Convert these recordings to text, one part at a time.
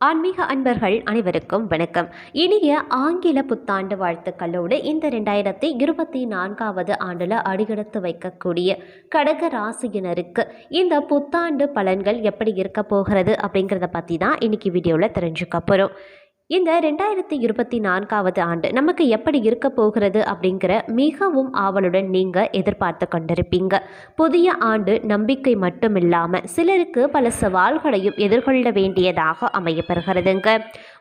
ஆன்மீக அன்பர்கள் அனைவருக்கும் வணக்கம். இனிய ஆங்கில புத்தாண்டு வாழ்த்துக்களோடு இந்த ரெண்டாயிரத்தி இருபத்தி நான்காவது ஆண்டில் அடியெடுத்து வைக்கக்கூடிய கடக ராசியினருக்கு இந்த புத்தாண்டு பலன்கள் எப்படி இருக்க போகிறது அப்படிங்கிறத பற்றி தான் இன்றைக்கி வீடியோவில் தெரிஞ்சுக்க போகிறோம் இந்த ரெண்டாயிரத்தி இருபத்தி நான்காவது ஆண்டு நமக்கு எப்படி இருக்க போகிறது அப்படிங்கிற மிகவும் ஆவலுடன் நீங்கள் எதிர்பார்த்து கொண்டிருப்பீங்க. புதிய ஆண்டு நம்பிக்கை மட்டும் இல்லாமல் சிலருக்கு பல சவால்களையும் எதிர்கொள்ள வேண்டியதாக அமையப்பெறுகிறதுங்க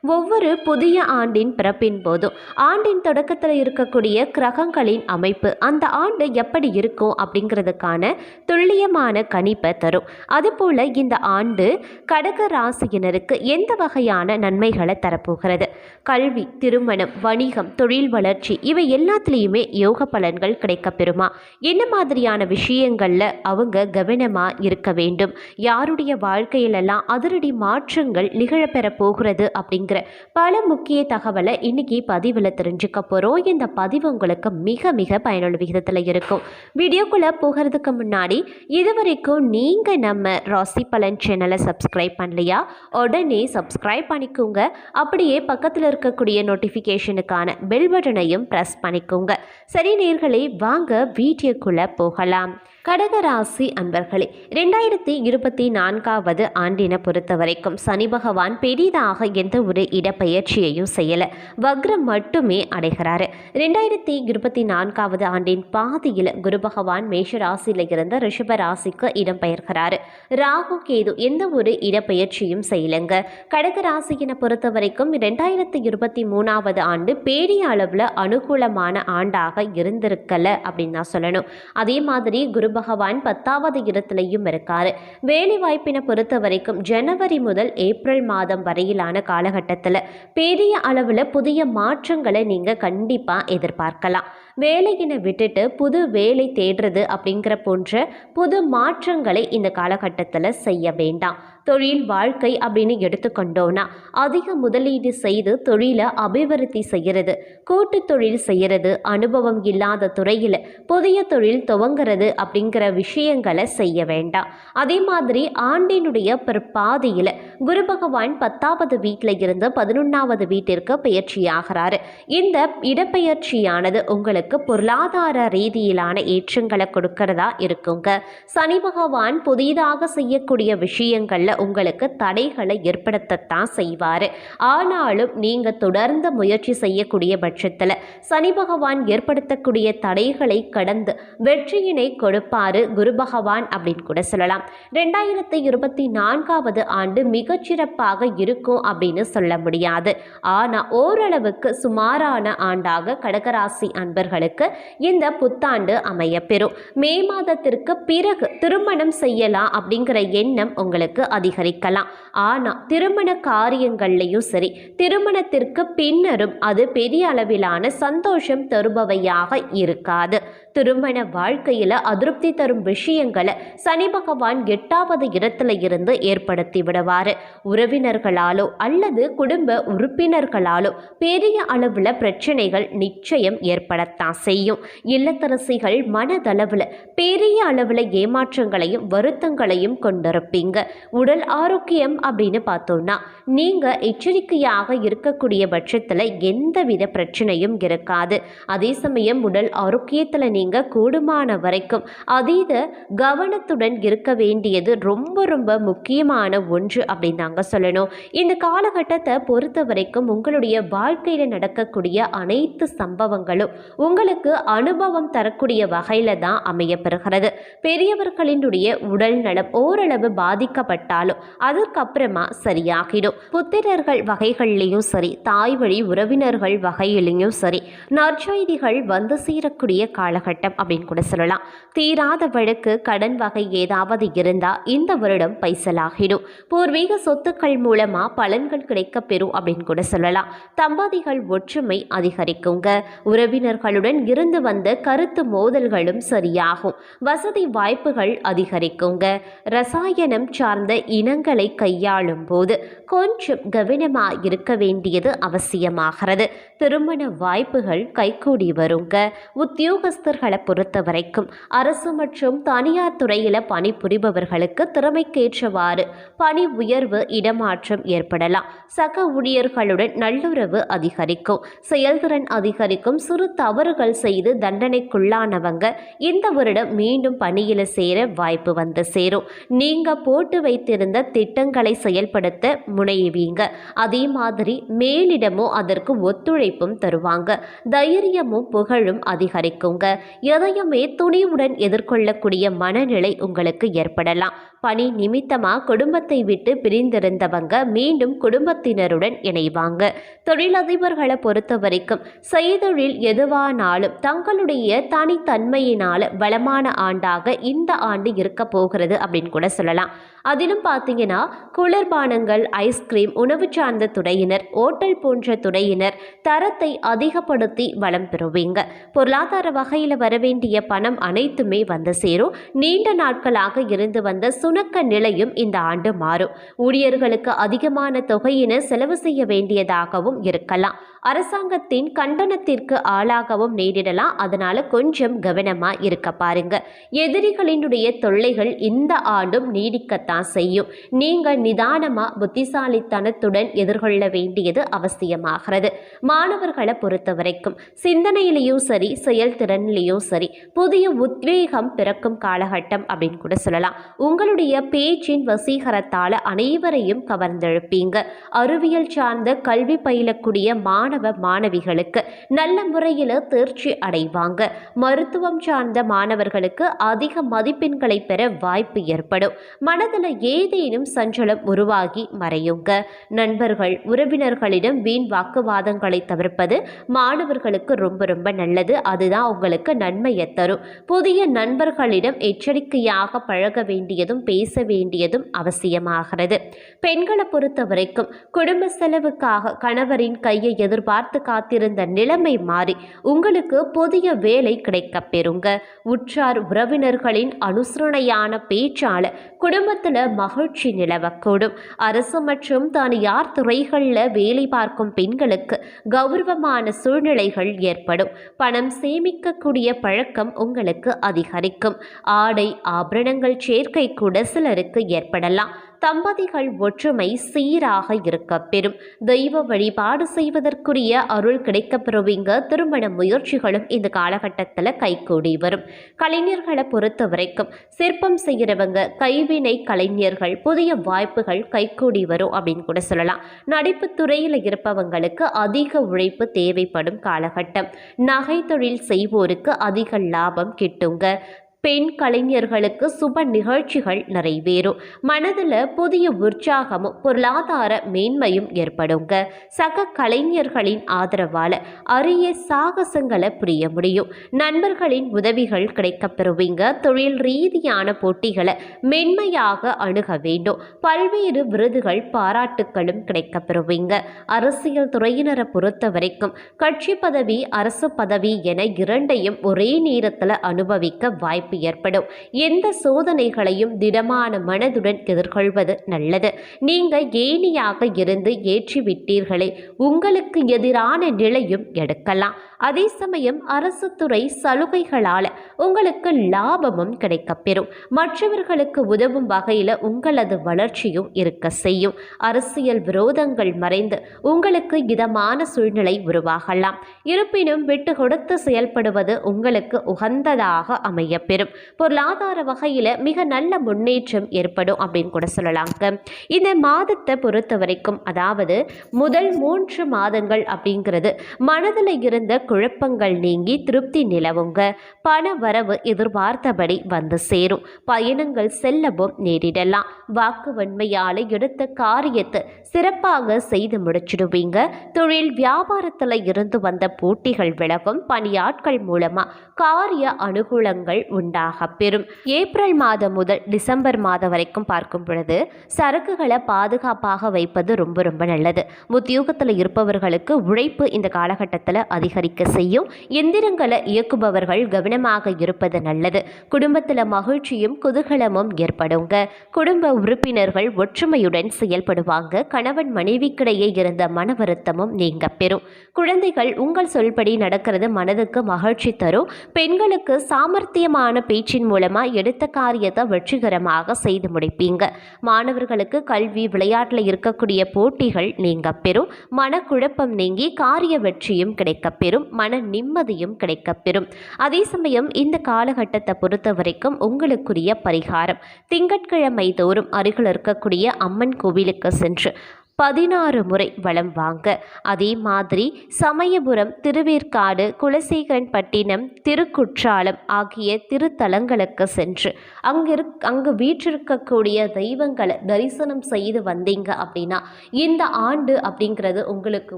ஒவ்வொரு புதிய ஆண்டின் பிறப்பின் போதும். ஆண்டின் தொடக்கத்தில் இருக்கக்கூடிய கிரகங்களின் அமைப்பு அந்த ஆண்டு எப்படி இருக்கும் அப்படிங்கிறதுக்கான துல்லியமான கணிப்பை தரும். அதுபோல் இந்த ஆண்டு கடக ராசியினருக்கு எந்த வகையான நன்மைகளை தரப்போகிறது? கல்வி திருமணம் வணிகம் தொழில் வளர்ச்சி இவை எல்லாத்துலேயுமே யோக பலன்கள் கிடைக்கப்பெறுமா? என்ன மாதிரியான விஷயங்களில் அவங்க கவனமாக இருக்க வேண்டும்? யாருடைய வாழ்க்கையிலெல்லாம் அதிரடி மாற்றங்கள் நிகழப்பெற போகிறது அப்படிங்கிற பல முக்கிய தகவலை இன்னைக்கு பதிவில் தெரிஞ்சுக்க போகிறோம் இந்த பதிவு உங்களுக்கு மிக மிக பயனுள்ள விகிதத்தில் இருக்கும். வீடியோக்குள்ளே போகிறதுக்கு முன்னாடி இதுவரைக்கும் நீங்கள் நம்ம ராசி பலன் சேனலை சப்ஸ்கிரைப் பண்ணலையா? உடனே சப்ஸ்கிரைப் பண்ணிக்கோங்க. அப்படியே பக்கத்தில் இருக்கக்கூடிய நோட்டிஃபிகேஷனுக்கான பெல் பட்டனையும் ப்ரெஸ் பண்ணிக்கோங்க. சரி நேர்களே வாங்க வீடியோக்குள்ளே போகலாம். கடகராசி அன்பர்களே ரெண்டாயிரத்தி இருபத்தி நான்காவது ஆண்டினை பொறுத்த வரைக்கும் சனி பகவான் பெரிதாக எந்த ஒரு இடப்பெயர்ச்சியையும் செய்யலை. வக்ரம் மட்டுமே அடைகிறாரு. ரெண்டாயிரத்தி இருபத்தி நான்காவது ஆண்டின் பாதியில் குரு பகவான் மேஷ ராசியில இருந்து ரிஷப ராசிக்கு இடம்பெயர்கிறாரு. ராகு கேது எந்த ஒரு இடப்பெயர்ச்சியும் செய்யலைங்க. கடக ராசியினை பொறுத்த வரைக்கும் ரெண்டாயிரத்தி இருபத்தி மூணாவது ஆண்டு பேடி அளவில் அனுகூலமான ஆண்டாக இருந்திருக்கல அப்படின்னு தான் சொல்லணும். அதே மாதிரி குரு பகவான் பத்தாவது இடத்துலையும் இருக்காரு. வேலை வாய்ப்பினை பொறுத்த வரைக்கும் ஜனவரி முதல் ஏப்ரல் மாதம் வரையிலான காலகட்டத்தில் பெரிய அளவில் புதிய மாற்றங்களை நீங்கள் கண்டிப்பாக எதிர்பார்க்கலாம். வேலையினை விட்டுட்டு புது வேலை தேடுறது அப்படிங்கிற போன்ற புது மாற்றங்களை இந்த காலகட்டத்தில் செய்ய வேண்டாம். தொழில் வாழ்க்கை அப்படின்னு எடுத்துக்கொண்டோன்னா அதிக முதலீடு செய்து தொழிலை அபிவிருத்தி செய்கிறது கூட்டு தொழில் செய்கிறது அனுபவம் இல்லாத துறையில் புதிய தொழில் துவங்கிறது அப்படிங்கிற விஷயங்களை செய்ய வேண்டாம். அதே மாதிரி ஆண்டினுடைய பிற்பாதியில் குரு பகவான் பத்தாவது வீட்டில் இருந்து பதினொன்றாவது வீட்டிற்கு பயிற்சியாகிறாரு இந்த இடப்பெயர்ச்சியானது உங்களுக்கு பொருளாதார ரீதியிலான ஏற்றங்களை கொடுக்கறதா இருக்குங்க. சனி பகவான் புதிதாக செய்யக்கூடிய விஷயங்களில் உங்களுக்கு தடைகளை ஏற்படுத்தத்தான் செய்வார். ஆனாலும் நீங்கள் தொடர்ந்து முயற்சி செய்யக்கூடிய பட்சத்தில் சனி பகவான் ஏற்படுத்தக்கூடிய தடைகளை கடந்து வெற்றியினை கொடுப்பாரு குரு பகவான் அப்படின்னு கூட சொல்லலாம். ரெண்டாயிரத்தி இருபத்தி நான்காவது ஆண்டு மிகச்சிறப்பாக இருக்கும் அப்படின்னு சொல்ல முடியாது. ஆனால் ஓரளவுக்கு சுமாரான ஆண்டாக கடகராசி அன்பர்கள் அன்பர்களுக்கு இந்த புத்தாண்டு அமையப்பெறும். மே மாதத்திற்கு பிறகு திருமணம் செய்யலாம் அப்படிங்கிற எண்ணம் உங்களுக்கு அதிகரிக்கலாம். ஆனால் திருமண காரியங்கள்லையும் சரி திருமணத்திற்கு பின்னரும் அது பெரிய அளவிலான சந்தோஷம் தருபவையாக இருக்காது. திருமண வாழ்க்கையில் அதிருப்தி தரும் விஷயங்களை சனி பகவான் எட்டாவது இடத்துல இருந்து ஏற்படுத்தி விடுவார். உறவினர்களாலோ அல்லது குடும்ப உறுப்பினர்களாலோ பெரிய அளவில் பிரச்சனைகள் நிச்சயம் ஏற்படத்தான் செய்யும். இல்லத்தரசிகள் மனதளவில் பெரிய அளவில் ஏமாற்றங்களையும் வருத்தங்களையும் கொண்டிருப்பீங்க. உடல் ஆரோக்கியம் அப்படின்னு பார்த்தோம்னா நீங்கள் எச்சரிக்கையாக இருக்கக்கூடிய பட்சத்தில் எந்தவித பிரச்சனையும் இருக்காது. அதே சமயம் உடல் ஆரோக்கியத்தில் நீங்கள் கூடுமான வரைக்கும் அதீத கவனத்துடன் இருக்க வேண்டியது ரொம்ப ரொம்ப முக்கியமான ஒன்று அப்படின்னு தாங்க சொல்லணும். இந்த காலகட்டத்தை பொறுத்த வரைக்கும் உங்களுடைய வாழ்க்கையில் நடக்கக்கூடிய அனைத்து சம்பவங்களும் உங்களுக்கு அனுபவம் தரக்கூடிய வகையில் தான் அமையப்பெறுகிறது. பெரியவர்களினுடைய உடல் நலம் ஓரளவு பாதிக்கப்பட்டாலும் அதற்கப்புறமா சரியாகிடும். புத்திரர்கள் வகைகள்லையும் சரி தாய் வழி உறவினர்கள் வகையிலையும் சரி நற்செய்திகள் வந்து சேரக்கூடிய காலகட்டம் அப்படின்னு கூட சொல்லலாம். தீராத வழக்கு கடன் வகை ஏதாவது இருந்தால் இந்த வருடம் பைசலாகிடும். பூர்வீக சொத்துக்கள் மூலமாக பலன்கள் கிடைக்க பெறும் அப்படின்னு கூட சொல்லலாம். தம்பதிகள் ஒற்றுமை அதிகரிக்குங்க. உறவினர்களுடன் இருந்து வந்த கருத்து மோதல்களும் சரியாகும். வசதி வாய்ப்புகள் அதிகரிக்குங்க. ரசாயனம் சார்ந்த இனங்களை கையாளும் போது கொஞ்சம் கவனமாக இருக்க வேண்டியது அவசியமாகிறது. திருமண வாய்ப்புகள் கைகூடி வருங்க. உத்தியோகஸ்தர்கள் நண்பர்களை பொறுத்த வரைக்கும் அரசு மற்றும் தனியார் துறையில் பணிபுரிபவர்களுக்கு திறமைக்கேற்றவாறு பணி உயர்வு இடமாற்றம் ஏற்படலாம். சக ஊழியர்களுடன் நல்லுறவு அதிகரிக்கும். செயல்திறன் அதிகரிக்கும். சிறு தவறுகள் செய்து தண்டனைக்குள்ளானவங்க இந்த வருடம் மீண்டும் பணியில் சேர வாய்ப்பு வந்து சேரும். நீங்க போட்டு வைத்திருந்த திட்டங்களை செயல்படுத்த முனைவீங்க. அதே மாதிரி மேலிடமும் அதற்கு ஒத்துழைப்பும் தருவாங்க. தைரியமும் புகழும் அதிகரிக்குங்க. எதையுமே துணிவுடன் எதிர்கொள்ளக்கூடிய மனநிலை உங்களுக்கு ஏற்படலாம். பணி நிமித்தமாக குடும்பத்தை விட்டு பிரிந்திருந்தவங்க மீண்டும் குடும்பத்தினருடன் இணைவாங்க. தொழிலதிபர்களை பொறுத்த வரைக்கும் செய்தொழில் எதுவானாலும் தங்களுடைய தனித்தன்மையினால் பலமான ஆண்டாக இந்த ஆண்டு இருக்க போகிறது அப்படின்னு கூட சொல்லலாம். அதிலும் பார்த்தீங்கன்னா குளிர்பானங்கள் ஐஸ்கிரீம் உணவு சார்ந்த துறையினர் ஓட்டல் போன்ற துறையினர் தரத்தை அதிகப்படுத்தி வளம் பெறுவீங்க. பொருளாதார வகையில் வரவேண்டிய பணம் அனைத்துமே வந்து சேரும். நீண்ட நாட்களாக இருந்து வந்த சுணக்க நிலையும் இந்த ஆண்டு மாறும். ஊழியர்களுக்கு அதிகமான தொகையின செலவு செய்ய வேண்டியதாகவும் இருக்கலாம். அரசாங்கத்தின் கண்டனத்திற்கு ஆளாகவும் நேரிடலாம். அதனால கொஞ்சம் கவனமா இருக்க பாருங்க. எதிரிகளினுடைய தொல்லைகள் இந்த ஆண்டும் நீடிக்கத்தான் செய்யும். நீங்க நிதானமா புத்திசாலித்தனத்துடன் எதிர்கொள்ள வேண்டியது அவசியமாகிறது. மாணவர்களை பொறுத்த வரைக்கும் சிந்தனையிலையும் சரி செயல்திறன்லையும் சரி புதிய உத்வேகம் பிறக்கும் காலகட்டம் அப்படின்னு கூட சொல்லலாம். உங்களுடைய பேச்சின் வசீகரத்தால் அனைவரையும் கவர்ந்தெழுப்பீங்க. அறிவியல் சார்ந்த கல்வி பயிலக்கூடிய மாணவ மாணவிகளுக்கு நல்ல முறையில் தேர்ச்சி அடைவாங்க. மருத்துவம் சார்ந்த மாணவர்களுக்கு அதிக மதிப்பெண்களை பெற வாய்ப்பு ஏற்படும். மனதில் ஏதேனும் சஞ்சலம் உருவாகி மறையுங்க. நண்பர்கள் உறவினர்களிடம் வீண் வாக்குவாதங்களை தவிர்ப்பது மாணவர்களுக்கு ரொம்ப ரொம்ப நல்லது. அதுதான் உங்களுக்கு நன்மையை தரும். புதிய நண்பர்களிடம் எச்சரிக்கையாக பழக வேண்டியதும் பேச வேண்டியதும் அவசியமாகிறது. பெண்களை பொறுத்த வரைக்கும் குடும்ப செலவுக்காக கணவரின் கையை பார்த்து காத்திருந்த நிலைமை மாறி உங்களுக்கு புதிய வேலை கிடைக்கப் பெறுங்க. உற்றார் உறவினர்களின் அனுசரணையான பேச்சால குடும்பத்தில் மகிழ்ச்சி நிலவக்கூடும். அரசு மற்றும் தனியார் துறைகளில் வேலை பார்க்கும் பெண்களுக்கு கௌரவமான சூழ்நிலைகள் ஏற்படும். பணம் சேமிக்கக்கூடிய பழக்கம் உங்களுக்கு அதிகரிக்கும். ஆடை ஆபரணங்கள் சேர்க்கை கூட சிலருக்கு ஏற்படலாம். தம்பதிகள் ஒற்றுமை சீராக இருக்க பெறும். தெய்வ வழிபாடு செய்வதற்குரிய அருள் கிடைக்கப்பெறுவீங்க திருமண முயற்சிகளும் இந்த காலகட்டத்தில் கைகூடி வரும். கலைஞர்களை பொறுத்த வரைக்கும் சிற்பம் செய்கிறவங்க கைவினை கலைஞர்கள் புதிய வாய்ப்புகள் கைகூடி வரும் அப்படின்னு கூட சொல்லலாம். நடிப்பு துறையில் இருப்பவங்களுக்கு அதிக உழைப்பு தேவைப்படும் காலகட்டம். நகை தொழில் செய்வோருக்கு அதிக லாபம் கிட்டுங்க. பெண் கலைஞர்களுக்கு சுப நிகழ்ச்சிகள் நிறைவேறும். மனதில் புதிய உற்சாகமும் பொருளாதார மேன்மையும் ஏற்படுங்க. சக கலைஞர்களின் ஆதரவால் அரிய சாகசங்களை புரிய முடியும். நண்பர்களின் உதவிகள் கிடைக்கப் பெறுவீங்க தொழில் ரீதியான போட்டிகளை மென்மையாக அணுக வேண்டும். பல்வேறு விருதுகள் பாராட்டுகளும் கிடைக்கப் பெறுவீங்க அரசியல் துறையினரை பொறுத்த வரைக்கும் கட்சி பதவி அரசு பதவி என இரண்டையும் ஒரே நேரத்தில் அனுபவிக்க வாய்ப்பு வாய்ப்பு ஏற்படும். எந்த சோதனைகளையும் திடமான மனதுடன் எதிர்கொள்வது நல்லது. நீங்க ஏனியாக இருந்து ஏற்றி விட்டீர்களே உங்களுக்கு எதிரான நிலையும் எடுக்கலாம். அதே சமயம் அரசு துறை சலுகைகளால் உங்களுக்கு லாபமும் கிடைக்கப்பெறும். மற்றவர்களுக்கு உதவும் வகையில் உங்களது வளர்ச்சியும் இருக்க செய்யும். அரசியல் விரோதங்கள் மறைந்து உங்களுக்கு இதமான சூழ்நிலை உருவாகலாம். இருப்பினும் விட்டு கொடுத்து செயல்படுவது உங்களுக்கு உகந்ததாக அமையப்பெறும். பொருளாதார வகையில் மிக நல்ல முன்னேற்றம் ஏற்படும் அப்படின்னு கூட சொல்லலாங்க. இந்த மாதத்தை பொறுத்த வரைக்கும் அதாவது முதல் மூன்று மாதங்கள் அப்படிங்கிறது மனதில் இருந்த குழப்பங்கள் நீங்கி திருப்தி நிலவுங்க. பண வரவு எதிர்பார்த்தபடி வந்து சேரும். பயணங்கள் செல்லவும் நேரிடலாம். வாக்கு வன்மையால் எடுத்த காரியத்தை சிறப்பாக செய்து முடிச்சிடுவீங்க. தொழில் வியாபாரத்தில் இருந்து வந்த போட்டிகள் விலகும். பணியாட்கள் மூலமாக காரிய அனுகூலங்கள் உண்டாக பெறும். ஏப்ரல் மாதம் முதல் டிசம்பர் மாதம் வரைக்கும் பார்க்கும் பொழுது சரக்குகளை பாதுகாப்பாக வைப்பது ரொம்ப ரொம்ப நல்லது. உத்தியோகத்தில் இருப்பவர்களுக்கு உழைப்பு இந்த காலகட்டத்தில் அதிகரிக்க செய்யும். எந்திரங்களை இயக்குபவர்கள் கவனமாக இருப்பது நல்லது. குடும்பத்தில் மகிழ்ச்சியும் குதூகலமும் ஏற்படுங்க. குடும்ப உறுப்பினர்கள் ஒற்றுமையுடன் செயல்படுவாங்க. கணவன் மனைவிக்கிடையே இருந்த மன வருத்தமும் நீங்க பெறும். குழந்தைகள் உங்கள் சொல்படி நடக்கிறது மனதுக்கு மகிழ்ச்சி தரும். பெண்களுக்கு சாமர்த்தியமான பேச்சின் மூலமா எடுத்த காரியத்தை வெற்றிகரமாக செய்து முடிப்பீங்க. மாணவர்களுக்கு கல்வி விளையாட்டில் இருக்கக்கூடிய போட்டிகள் நீங்க பெறும். மனக்குழப்பம் நீங்கி காரிய வெற்றியும் கிடைக்கப்பெறும் மன நிம்மதியும் கிடைக்கப்பெறும் அதே சமயம் இந்த காலகட்டத்தை பொறுத்த வரைக்கும் உங்களுக்குரிய பரிகாரம். திங்கட்கிழமை தோறும் அருகில் இருக்கக்கூடிய அம்மன் கோவிலுக்கு சென்று பதினாறு முறை வளம் வாங்க. அதே மாதிரி சமயபுரம் திருவேற்காடு குலசேகரன்பட்டினம் திருக்குற்றாலம் ஆகிய திருத்தலங்களுக்கு சென்று அங்கிரு அங்கு வீற்றிருக்கக்கூடிய தெய்வங்களை தரிசனம் செய்து வந்தீங்க அப்படின்னா இந்த ஆண்டு அப்படிங்கிறது உங்களுக்கு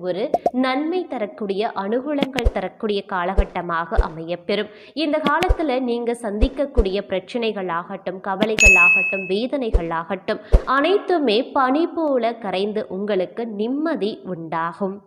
ஒரு நன்மை தரக்கூடிய அனுகூலங்கள் தரக்கூடிய காலகட்டமாக அமையப்பெறும். இந்த காலத்தில் நீங்கள் சந்திக்கக்கூடிய பிரச்சனைகள் ஆகட்டும் கவலைகள் ஆகட்டும் வேதனைகள் ஆகட்டும் அனைத்துமே பனி போல கரைந்து உங்களுக்கு நிம்மதி உண்டாகும்.